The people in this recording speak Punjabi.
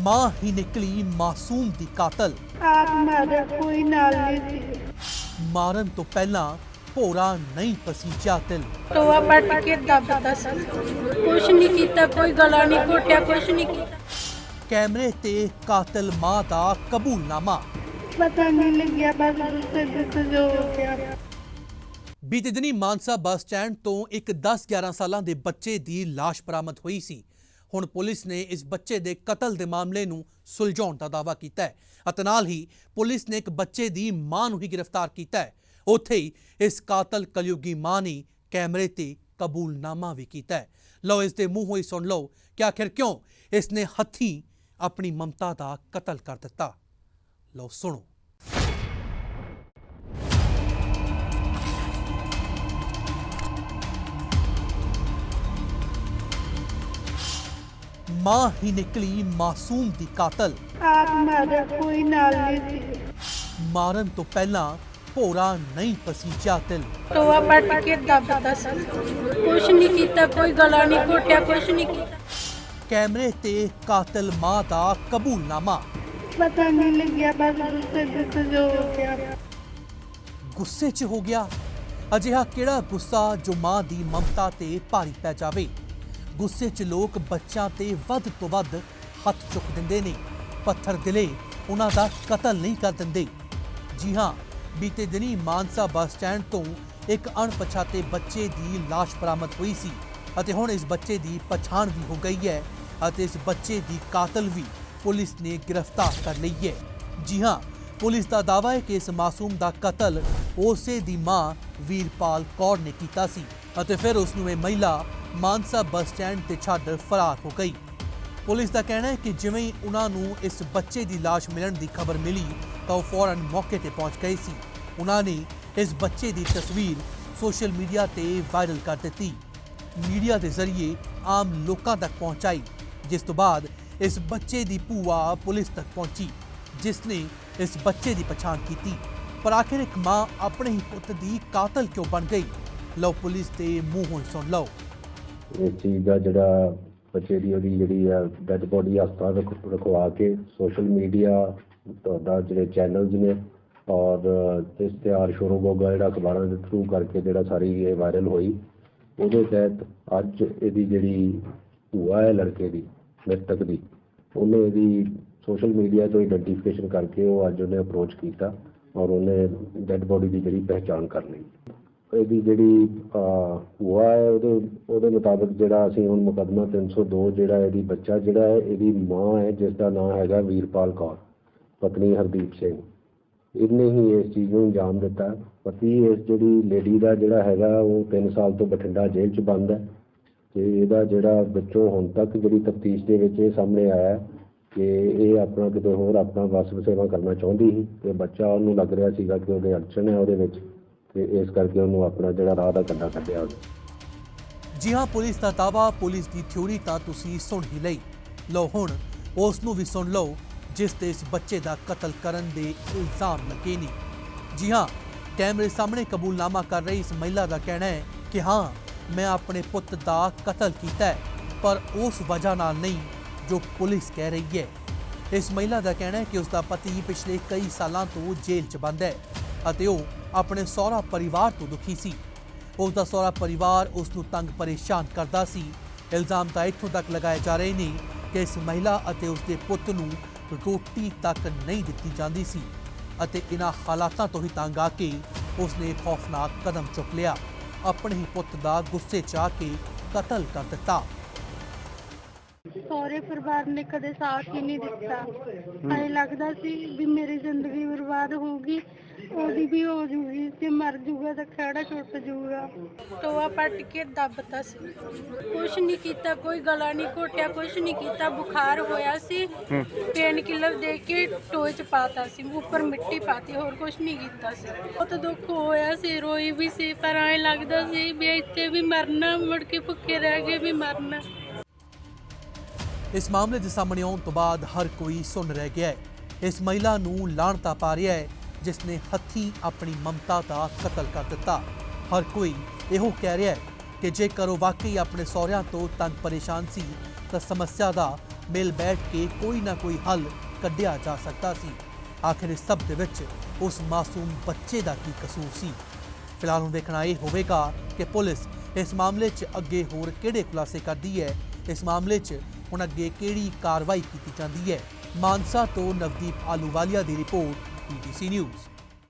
ਮਾਂ ਹੀ ਨਿਕਲੀ ਮਾਸੂਮ ਦੀ ਕਾਤਲ। ਆਪ ਮਾਰਿਆ ਕੋਈ ਨਾਲ ਨਹੀਂ ਸੀ। ਮਾਰਨ ਤੋਂ ਪਹਿਲਾਂ ਭੋਰਾ ਨਹੀਂ ਪਸੀਜਾ ਤਿਲ ਟੋਆ ਪੱਟ ਕੇ ਦੱਬਦਾ ਸੀ। ਕੁਛ ਨਹੀਂ ਕੀਤਾ ਕੋਈ ਗਲਾ ਨਹੀਂ ਘੋਟਿਆ ਕੁਛ ਨਹੀਂ ਕੀਤਾ। ਕੈਮਰੇ ਤੇ ਕਾਤਲ ਮਾਂ ਦਾ ਕਬੂਲਨਾਮਾ। ਪਤਾ ਨਹੀਂ ਲੱਗਿਆ ਬਸ ਗੁੱਸੇ ਗੁੱਸੇ ਜੋ ਹੋ ਗਿਆ। ਬੀਤੇ ਦਿਨੀ ਮਾਨਸਾ ਬੱਸ ਸਟੈਂਡ ਤੋਂ ਇੱਕ 10-11 ਸਾਲਾਂ ਦੇ ਬੱਚੇ ਦੀ ਲਾਸ਼ ਬਰਾਮਦ ਹੋਈ ਸੀ। ਹੁਣ ਪੁਲਿਸ ਨੇ ਇਸ ਬੱਚੇ ਦੇ ਕਤਲ ਦੇ ਮਾਮਲੇ ਨੂੰ ਸੁਲਝਾਉਣ ਦਾ ਦਾਅਵਾ ਕੀਤਾ ਹੈ ਅਤੇ ਨਾਲ ਹੀ ਪੁਲਿਸ ਨੇ ਇੱਕ ਬੱਚੇ ਦੀ ਮਾਂ ਨੂੰ ਹੀ ਗ੍ਰਿਫਤਾਰ ਕੀਤਾ ਹੈ। ਉੱਥੇ ਹੀ ਇਸ ਕਾਤਲ ਕਲਯੁਗੀ ਮਾਂ ਨੇ ਕੈਮਰੇ ਤੇ ਕਬੂਲਨਾਮਾ ਵੀ ਕੀਤਾ ਹੈ। ਲਓ, ਇਸ ਦੇ ਮੂੰਹੋਂ ਹੀ ਸੁਣ ਲਓ ਕਿ ਆਖਿਰ ਕਿਉਂ ਇਸ ਨੇ ਹੱਥੀਂ ਆਪਣੀ ਮਮਤਾ ਦਾ ਕਤਲ ਕਰ ਦਿੱਤਾ। ਲਓ, ਸੁਣੋ। ਮਾਂ ਹੀ ਨਿਕਲੀ ਮਾਸੂਮ ਦੀ ਕਾਤਲ। ਆਪ ਮਾਰਿਆ ਕੋਈ ਨਾਲ ਨਹੀਂ ਸੀ। ਮਾਰਨ ਤੋਂ ਪਹਿਲਾਂ ਭੋਰਾ ਨਹੀਂ ਪਸੀਜਾ ਤਿਲ ਟੋਆ ਪੱਟ ਕੇ ਦੱਬਦਾ ਸੀ। ਕੁਛ ਨਹੀਂ ਕੀਤਾ ਕੋਈ ਗਲਾ ਨਹੀਂ ਘੋਟਿਆ ਕੁਛ ਨਹੀਂ ਕੀਤਾ। ਕੈਮਰੇ ਤੇ ਕਾਤਲ ਮਾਂ ਦਾ ਕਬੂਲਨਾਮਾ। ਪਤਾ ਨਹੀਂ ਲੱਗਿਆ ਬਸ ਗੁੱਸੇ ਗੁੱਸੇ ਜੋ ਹੋ ਗਿਆ। ਗੁੱਸੇ 'ਚ ਹੋ ਗਿਆ। ਅਜਿਹਾ ਕਿਹੜਾ ਗੁੱਸਾ ਜੋ ਮਾਂ ਦੀ ਮਮਤਾ ਤੇ ਭਾਰੀ ਪੈ ਜਾਵੇ? ਗੁੱਸੇ 'ਚ ਲੋਕ ਬੱਚਿਆਂ ਤੇ ਵੱਧ ਤੋਂ ਵੱਧ ਹੱਥ ਚੁੱਕ ਦਿੰਦੇ ਨੇ। ਪੱਥਰ ਦਿਲੇ, ਉਹਨਾਂ ਦਾ ਕਤਲ ਨਹੀਂ ਕਰ ਦਿੰਦੇ। ਜੀ ਹਾਂ, ਬੀਤੇ ਦਿਨੀ ਮਾਨਸਾ ਬੱਸ ਸਟੈਂਡ ਤੋਂ ਇੱਕ ਅਣਪਛਾਤੇ ਬੱਚੇ ਦੀ ਲਾਸ਼ ਬਰਾਮਦ ਹੋਈ ਸੀ ਅਤੇ ਹੁਣ ਇਸ ਬੱਚੇ ਦੀ ਪਛਾਣ ਵੀ ਹੋ ਗਈ ਹੈ ਅਤੇ ਇਸ ਬੱਚੇ ਦੀ ਕਾਤਲ ਵੀ ਪੁਲਿਸ ਨੇ ਗ੍ਰਿਫਤਾਰ ਕਰ ਲਈ ਹੈ। ਜੀ ਹਾਂ, ਪੁਲਿਸ ਦਾ ਦਾਅਵਾ ਹੈ ਕਿ ਇਸ ਮਾਸੂਮ ਦਾ ਕਤਲ ਉਸੇ ਦੀ ਮਾਂ ਵੀਰਪਾਲ ਕੌਰ ਨੇ ਕੀਤਾ ਸੀ ਅਤੇ ਫਿਰ ਉਸ ਨੂੰ ਇਹ ਮਹਿਲਾ ਮਾਨਸਾ ਬੱਸ ਸਟੈਂਡ ਤੇ ਛੱਡ ਫਰਾਰ ਹੋ ਗਈ। ਪੁਲਿਸ ਦਾ ਕਹਿਣਾ ਹੈ ਕਿ ਜਿਵੇਂ ਹੀ ਉਹਨਾਂ ਨੂੰ ਇਸ ਬੱਚੇ ਦੀ ਲਾਸ਼ ਮਿਲਣ ਦੀ ਖਬਰ ਮਿਲੀ, ਤਾਂ ਉਹ ਫੌਰਨ ਮੌਕੇ ਤੇ ਪਹੁੰਚ ਗਏ ਸੀ। ਉਹਨਾਂ ਨੇ ਇਸ ਬੱਚੇ ਦੀ ਤਸਵੀਰ ਸੋਸ਼ਲ ਮੀਡੀਆ ਤੇ ਵਾਇਰਲ ਕਰ ਦਿੱਤੀ। ਮੀਡੀਆ ਦੇ ਜ਼ਰੀਏ ਆਮ ਲੋਕਾਂ ਤੱਕ ਪਹੁੰਚਾਈ, ਜਿਸ ਤੋਂ ਬਾਅਦ ਇਸ ਬੱਚੇ ਦੀ ਭੂਆ ਪੁਲਿਸ ਤੱਕ ਪਹੁੰਚੀ, ਜਿਸ ਨੇ ਇਸ ਬੱਚੇ ਦੀ ਪਛਾਣ ਕੀਤੀ। ਪਰ ਆਖਿਰ ਇੱਕ ਮਾਂ ਆਪਣੇ ਹੀ ਪੁੱਤ ਦੀ ਕਾਤਲ ਕਿਉਂ ਬਣ ਗਈ? ਲਓ ਪੁਲਿਸ ਦੇ ਮੂੰਹੋਂ ਹੀ ਸੁਣ ਲਓ। ਇਸ ਚੀਜ਼ ਦਾ ਜਿਹੜਾ ਬੱਚੇ ਦੀ ਉਹਦੀ ਜਿਹੜੀ ਆ ਡੈਡ ਬੋਡੀ ਹਸਪਤਾਲ ਰਖਵਾ ਕੇ ਸੋਸ਼ਲ ਮੀਡੀਆ ਤੁਹਾਡਾ ਜਿਹੜੇ ਚੈਨਲਸ ਨੇ ਔਰ ਇਸ਼ਤਿਹਾਰ ਸ਼ੋਰੋ ਗੋਗਾ ਜਿਹੜਾ ਅਖਬਾਰਾਂ ਦੇ ਥਰੂ ਕਰਕੇ ਜਿਹੜਾ ਸਾਰੀ ਇਹ ਵਾਇਰਲ ਹੋਈ, ਉਹਦੇ ਤਹਿਤ ਅੱਜ ਇਹਦੀ ਜਿਹੜੀ ਭੂਆ ਹੈ ਲੜਕੇ ਦੀ, ਮ੍ਰਿਤਕ ਦੀ, ਉਹਨੇ ਇਹਦੀ ਸੋਸ਼ਲ ਮੀਡੀਆ ਤੋਂ ਆਈਡੈਂਟੀਫਿਕੇਸ਼ਨ ਕਰਕੇ ਉਹ ਅੱਜ ਉਹਨੇ ਅਪਰੋਚ ਕੀਤਾ ਔਰ ਉਹਨੇ ਡੈੱਡ ਬੋਡੀ ਦੀ ਜਿਹੜੀ ਪਹਿਚਾਣ ਕਰ ਲਈ। ਇਹਦੀ ਜਿਹੜੀ ਅਹ, ਭੂਆ ਹੈ ਉਹਦੇ ਉਹਦੇ ਮੁਤਾਬਕ ਜਿਹੜਾ ਅਸੀਂ ਹੁਣ ਮੁਕੱਦਮਾ 302 ਜਿਹੜਾ ਇਹਦੀ ਬੱਚਾ ਜਿਹੜਾ ਹੈ ਇਹਦੀ ਮਾਂ ਹੈ ਜਿਸ ਦਾ ਨਾਮ ਹੈਗਾ ਵੀਰਪਾਲ ਕੌਰ ਪਤਨੀ ਹਰਦੀਪ ਸਿੰਘ। ਇਹਨੇ ਹੀ ਇਸ ਚੀਜ਼ ਨੂੰ ਅੰਜਾਮ ਦਿੱਤਾ। ਪਤੀ ਇਸ ਜਿਹੜੀ ਲੇਡੀ ਦਾ ਜਿਹੜਾ ਹੈਗਾ ਉਹ 3 ਸਾਲ ਤੋਂ ਬਠਿੰਡਾ ਜੇਲ੍ਹ 'ਚ ਬੰਦ ਹੈ। ਤੇ ਇਹਦਾ ਜਿਹੜਾ ਵਿੱਚੋਂ ਹੁਣ ਤੱਕ ਜਿਹੜੀ ਤਫਤੀਸ਼ ਦੇ ਵਿੱਚ ਇਹ ਸਾਹਮਣੇ ਆਇਆ ਕਿ ਇਹ ਆਪਣਾ ਕਿਤੇ ਹੋਰ ਆਪਣਾ ਵਸ ਸੇਵਾ ਕਰਨਾ ਚਾਹੁੰਦੀ ਸੀ। ਤੇ ਬੱਚਾ ਉਹਨੂੰ ਲੱਗ ਰਿਹਾ ਸੀਗਾ ਕਿ ਉਹਦੇ ਅੜਚਣ ਹੈ ਉਹਦੇ ਵਿੱਚ। ਤੇ ਇਸ ਕਰਕੇ ਉਹਨੂੰ ਆਪਣਾ ਜਿਹੜਾ ਰਾਹ ਦਾ ਕੰਡਾ ਕੱਢਿਆ ਉਹਨੇ। ਜੀ ਹਾਂ, ਪੁਲਿਸ ਦਾ ਦਾਅਵਾ, ਪੁਲਿਸ ਦੀ ਥਿਊਰੀ ਤਾਂ ਤੁਸੀਂ ਸੁਣ ਹੀ ਲਈ। ਲਓ ਹੁਣ, ਉਸ ਨੂੰ ਵੀ ਸੁਣ ਲਓ, ਜਿਸ ਤੇ ਇਸ ਬੱਚੇ ਦਾ ਕਤਲ ਕਰਨ ਦੇ ਇਲਜ਼ਾਮ ਲੱਗੇ ਨੇ। ਜੀ ਹਾਂ, ਕੈਮਰੇ ਸਾਹਮਣੇ ਕਬੂਲਨਾਮਾ ਕਰ ਰਹੀ ਇਸ ਮਹਿਲਾ ਦਾ ਕਹਿਣਾ ਹੈ ਕਿ ਹਾਂ, ਮੈਂ ਆਪਣੇ ਪੁੱਤ ਦਾ ਕਤਲ ਕੀਤਾ ਹੈ, ਪਰ ਉਸ ਵਜ੍ਹਾ ਨਾਲ ਨਹੀਂ, ਜੋ ਪੁਲਿਸ ਕਹਿ ਰਹੀ ਹੈ। ਇਸ ਮਹਿਲਾ ਦਾ ਕਹਿਣਾ ਹੈ ਕਿ ਉਸ ਦਾ ਪਤੀ ਪਿਛਲੇ ਕਈ ਸਾਲਾਂ ਤੋਂ ਜੇਲ੍ਹ 'ਚ ਬੰਦ ਹੈ। ਅਤੇ ਉਹ ਆਪਣੇ ਸਹੁਰਾ ਪਰਿਵਾਰ ਤੋਂ ਦੁਖੀ ਸੀ। ਉਸ ਦਾ ਸਹੁਰਾ ਪਰਿਵਾਰ ਉਸ ਨੂੰ ਤੰਗ ਪਰੇਸ਼ਾਨ ਕਰਦਾ ਸੀ। ਇਲਜ਼ਾਮ ਤਾਂ ਇੱਥੋਂ ਤੱਕ ਲਗਾਏ ਜਾ ਰਹੇ ਨੇ ਕਿ ਇਸ ਮਹਿਲਾ ਅਤੇ ਉਸ ਦੇ ਪੁੱਤ ਨੂੰ ਰੋਟੀ ਤੱਕ ਨਹੀਂ ਦਿੱਤੀ ਜਾਂਦੀ ਸੀ ਅਤੇ ਇਹਨਾਂ ਹਾਲਾਤਾਂ ਤੋਂ ਹੀ ਤੰਗ ਆ ਕੇ ਉਸ ਨੇ ਖੌਫਨਾਕ ਕਦਮ ਚੁੱਕ ਲਿਆ। ਆਪਣੇ ਹੀ ਪੁੱਤ ਦਾ ਗੁੱਸੇ 'ਚ ਆ ਕੇ ਕਤਲ ਕਰ ਦਿੱਤਾ। ਸਹੁਰੇ ਪਰਿਵਾਰ ਨੇ ਕਦੇ ਸਾਥ ਹੀ ਨਹੀਂ ਦਿੱਤਾ। ਐ ਲੱਗਦਾ ਸੀ ਵੀ ਮੇਰੀ ਜ਼ਿੰਦਗੀ ਬਰਬਾਦ ਹੋਊਗੀ ਉਹਦੀ ਵੀ ਹੋ ਜੂਗੀ ਤੇ ਮਰ ਜੂਗਾ ਤਾਂ ਖੜਾ ਛੁੱਟ ਜੂਗਾ। ਟੋਆ ਪੱਟ ਕੇ ਦੱਬਤਾ ਸੀ। ਕੁਛ ਨਹੀਂ ਕੀਤਾ ਕੋਈ ਗਲਾ ਨਹੀਂ ਘੋਟਿਆ ਕੁਛ ਨਹੀਂ ਕੀਤਾ ਬੁਖਾਰ ਹੋਇਆ ਸੀ। ਪੇਨ ਕਿਲਰ ਦੇ ਕੇ ਟੋਏ ਚ ਪਾਤਾ ਸੀ ਉੱਪਰ ਮਿੱਟੀ ਪਾਤੀ ਹੋਰ ਕੁਛ ਨਹੀਂ ਕੀਤਾ ਸੀ। ਬਹੁਤ ਦੁੱਖ ਹੋਇਆ ਸੀ ਰੋਈ ਵੀ ਸੀ ਪਰ ਐ ਲੱਗਦਾ ਸੀ ਵੀ ਇੱਥੇ ਵੀ ਮਰਨਾ ਮੁੜ ਕੇ ਭੁੱਖੇ ਰਹਿ ਕੇ ਵੀ ਮਰਨਾ। ਇਸ ਮਾਮਲੇ ਦੇ ਸਾਹਮਣੇ ਆਉਣ ਤੋਂ ਬਾਅਦ ਹਰ ਕੋਈ ਸੁਣ ਰਹਿ ਗਿਆ ਹੈ। ਇਸ ਮਹਿਲਾ ਨੂੰ ਲਾਣਤਾ ਪਾ ਰਿਹਾ ਹੈ ਜਿਸ ਨੇ ਹੱਥੀਂ ਆਪਣੀ ਮਮਤਾ ਦਾ ਕਤਲ ਕਰ ਦਿੱਤਾ। ਹਰ ਕੋਈ ਇਹੋ ਕਹਿ ਰਿਹਾ ਹੈ ਕਿ ਜੇਕਰ ਉਹ ਵਾਕਈ ਆਪਣੇ ਸਹੁਰਿਆਂ ਤੋਂ ਤੰਗ ਪਰੇਸ਼ਾਨ ਸੀ, ਤਾਂ ਸਮੱਸਿਆ ਦਾ ਮਿਲ ਬੈਠ ਕੇ ਕੋਈ ਨਾ ਕੋਈ ਹੱਲ ਕੱਢਿਆ ਜਾ ਸਕਦਾ ਸੀ। ਆਖਿਰ ਇਸ ਸਭ ਦੇ ਵਿੱਚ ਉਸ ਮਾਸੂਮ ਬੱਚੇ ਦਾ ਕੀ ਕਸੂਰ ਸੀ? ਫਿਲਹਾਲ ਹੁਣ ਦੇਖਣਾ ਇਹ ਹੋਵੇਗਾ ਕਿ ਪੁਲਿਸ ਇਸ ਮਾਮਲੇ 'ਚ ਅੱਗੇ ਹੋਰ ਕਿਹੜੇ ਖੁਲਾਸੇ ਕਰਦੀ ਹੈ। ਇਸ ਮਾਮਲੇ 'ਚ ਹੁਣ ਅੱਗੇ ਕਿਹੜੀ ਕਾਰਵਾਈ ਕੀਤੀ ਜਾਂਦੀ ਹੈ? ਮਾਨਸਾ ਤੋਂ ਨਵਦੀਪ ਆਲੂਵਾਲੀਆ ਦੀ ਰਿਪੋਰਟ BBC News.